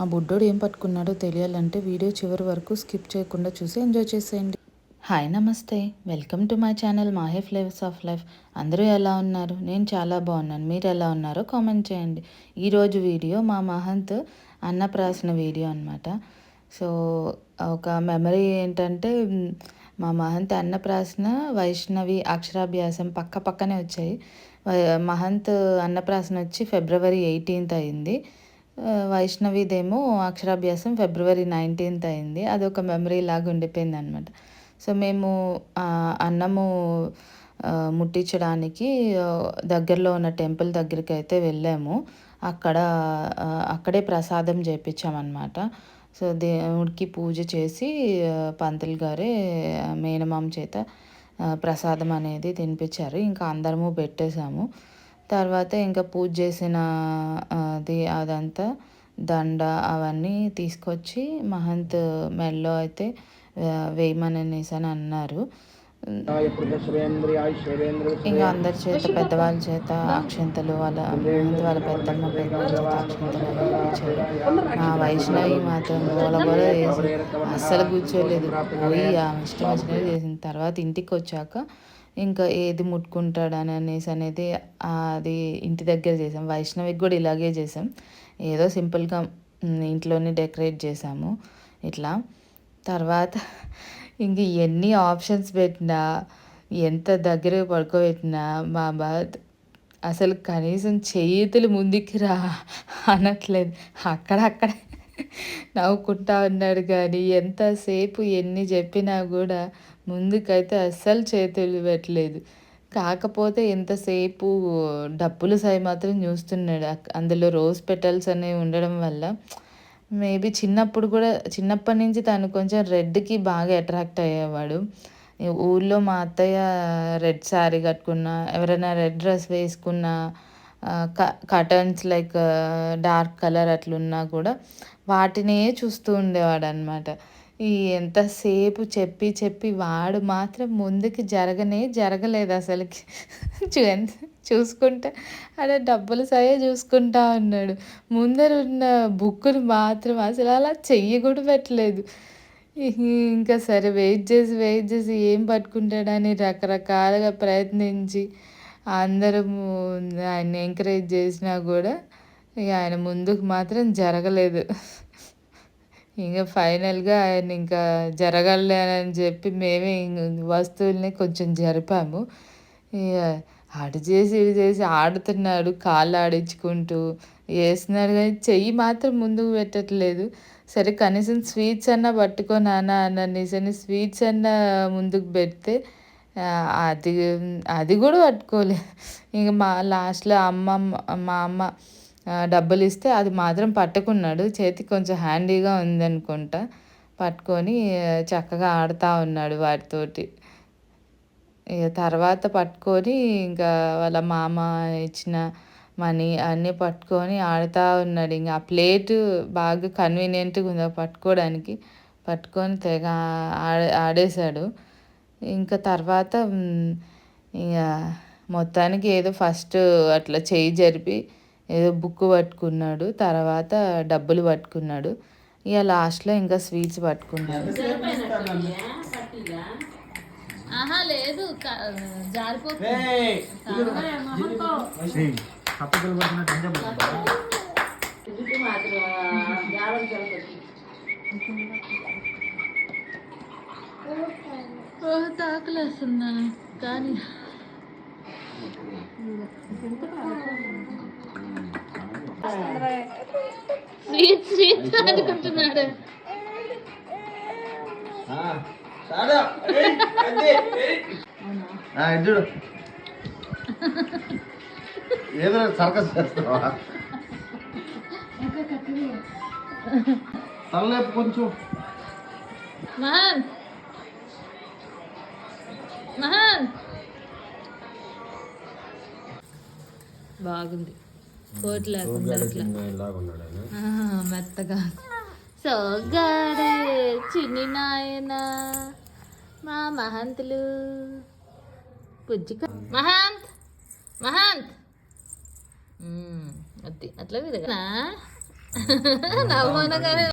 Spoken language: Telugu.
మా బుడ్డోడు ఏం పట్టుకున్నాడో తెలియాలంటే వీడియో చివరి వరకు స్కిప్ చేయకుండా చూసి ఎంజాయ్ చేసేయండి. హాయ్ నమస్తే. Welcome to my channel Mahe flavours of life. అందరూ ఎలా ఉన్నారు? నేను చాలా బాగున్నాను. మీరు ఎలా ఉన్నారో కామెంట్ చేయండి. ఈరోజు వీడియో మా మహంత్ అన్నప్రాసన వీడియో అనమాట సో ఒక మెమరీ ఏంటంటే మా మహంత్ అన్నప్రాసన వైష్ణవి అక్షరాభ్యాసం పక్క పక్కనే వచ్చాయి. మహంత్ అన్నప్రాసన వచ్చి ఫిబ్రవరి ఎయిటీన్త్ అయింది. వైష్ణవిదేమో అక్షరాభ్యాసం ఫిబ్రవరి నైన్టీన్త్ అయింది. అదొక మెమరీ లాగా ఉండిపోయింది అనమాట సో మేము అన్నము ముట్టించడానికి దగ్గరలో ఉన్న టెంపుల్ దగ్గరికి అయితే వెళ్ళాము. అక్కడ అక్కడే ప్రసాదం చేయించామన్నమాట సో దేవుడికి పూజ చేసి పంతులు గారే మేనమామ చేత ప్రసాదం అనేది తినిపించారు. ఇంకా అందరము పెట్టేశాము. తర్వాత ఇంకా పూజ చేసిన అది అదంతా దండ అవన్నీ తీసుకొచ్చి మహంత్ మెల్లో అయితే ఆ, వేయమని అనేసి అని అన్నారు. ఇంకా అందరి చేత పెద్దవాళ్ళ చేత అక్షంతలు వాళ్ళ వాళ్ళ పెద్దమ్మ పెద్దమ్మ చేత అక్షంతలు మా వైష్ణవి మాత్రం గోల గోల చేసి అస్సలు కూర్చోలేదు. పోయి ఆమె ఇష్టం వచ్చినది చేసిన తర్వాత ఇంటికి వచ్చాక ఇంకా ఏది ముట్టుకుంటాడని అనేసి అనేది అది ఇంటి దగ్గర చేసాం. వైష్ణవికి కూడా ఇలాగే చేసాం. ఏదో సింపుల్గా ఇంట్లోనే డెకరేట్ చేసాము. ఇట్లా. తర్వాత ఇంక ఎన్ని ఆప్షన్స్ పెట్టినా ఎంత దగ్గర పడుకోబెట్టినా మా బాత్ అసలు కనీసం చేతులు ముందుకి రా అనట్లేదు. అక్కడక్కడ నవ్వుకుంటా ఉన్నాడు. కానీ ఎంతసేపు ఎన్ని చెప్పినా కూడా ముందుకైతే అస్సలు చేతులు పెట్టలేదు కాకపోతే ఎంతసేపు డబ్బులు సై మాత్రం చూస్తున్నాడు. అందులో రోజ్ పెటల్స్ అనేవి ఉండడం వల్ల మేబీ చిన్నప్పుడు కూడా చిన్నప్పటి నుంచి తను కొంచెం రెడ్కి బాగా అట్రాక్ట్ అయ్యేవాడు. ఊళ్ళో మా అత్తయ్య రెడ్ శారీ కట్టుకున్నా ఎవరైనా రెడ్ డ్రెస్ వేసుకున్నా కటన్స్ లైక్ డార్క్ కలర్ అట్లున్నా కూడా వాటినే చూస్తూ ఉండేవాడు అనమాట ఈ ఎంతసేపు చెప్పి చెప్పి వాడు మాత్రం ముందుకు జరగనే జరగలేదు అసలుకి. చూ చూసుకుంటా అలా డబ్బులు సరే చూసుకుంటా ఉన్నాడు ముందర ఉన్న మాత్రం అసలు అలా చెయ్యి కూడా పెట్టలేదు. ఇంకా సరే వెయిట్ చేసి వెయిట్ చేసి ఏం పట్టుకుంటాడని రకరకాలుగా ప్రయత్నించి అందరము ఆయన ఎంకరేజ్ చేసినా కూడా ఇక ఆయన ముందుకు మాత్రం జరగలేదు. ఇంకా ఫైనల్గా ఆయన ఇంకా జరగలేనని చెప్పి మేమే వస్తువుల్ని కొంచెం జరిపాము. ఇక అటు చేసి ఇటు చేసి ఆడుతున్నాడు కాళ్ళు ఆడించుకుంటూ వేస్తున్నాడు కానీ చెయ్యి మాత్రం ముందుకు పెట్టట్లేదు. సరే కనీసం స్వీట్స్ అన్నా పట్టుకో నాన్న అన్న నిజాన్ని స్వీట్స్ అన్నా ముందుకు పెడితే అది అది కూడా పట్టుకోలేదు ఇంక మా లాస్ట్లో అమ్మ మా అమ్మ డబ్బులు ఇస్తే అది మాత్రం పట్టుకున్నాడు. చేతికి కొంచెం హ్యాండీగా ఉందనుకుంటా. పట్టుకొని చక్కగా ఆడుతూ ఉన్నాడు వాటితోటి ఇక తర్వాత పట్టుకొని ఇంకా వాళ్ళ మామ ఇచ్చిన మనీ అన్నీ పట్టుకొని ఆడుతూ ఉన్నాడు. ఇంకా ఆ ప్లేట్ బాగా కన్వీనియంట్గా ఉంది పట్టుకోవడానికి. పట్టుకొని తెగ ఆడ ఆడేశాడు. ఇంకా తర్వాత ఇక మొత్తానికి ఏదో ఫస్ట్ అట్లా చేయి జరిపి ఏదో బుక్ పట్టుకున్నాడు తర్వాత డబ్బులు పట్టుకున్నాడు. ఇక లాస్ట్లో ఇంకా స్వీట్స్ పట్టుకున్నాడు. లేదు తాకలేస్తున్నా కానీ స్వీట్ స్వీట్ అనుకుంటున్నాడు. చూడు. ఏదో సర్కస్ చేస్తావా? తలలేపు కొంచెం. మహాన్. మహాన్. బాగుంది. కోట్ లేకుండా మెత్తగా. సోగ్గాడే చిన్ని నాయన మా మహంతులు. బుజ్జిక మహాంత్ మహాంత్. అట్లా విధంగా నవ్వనగానే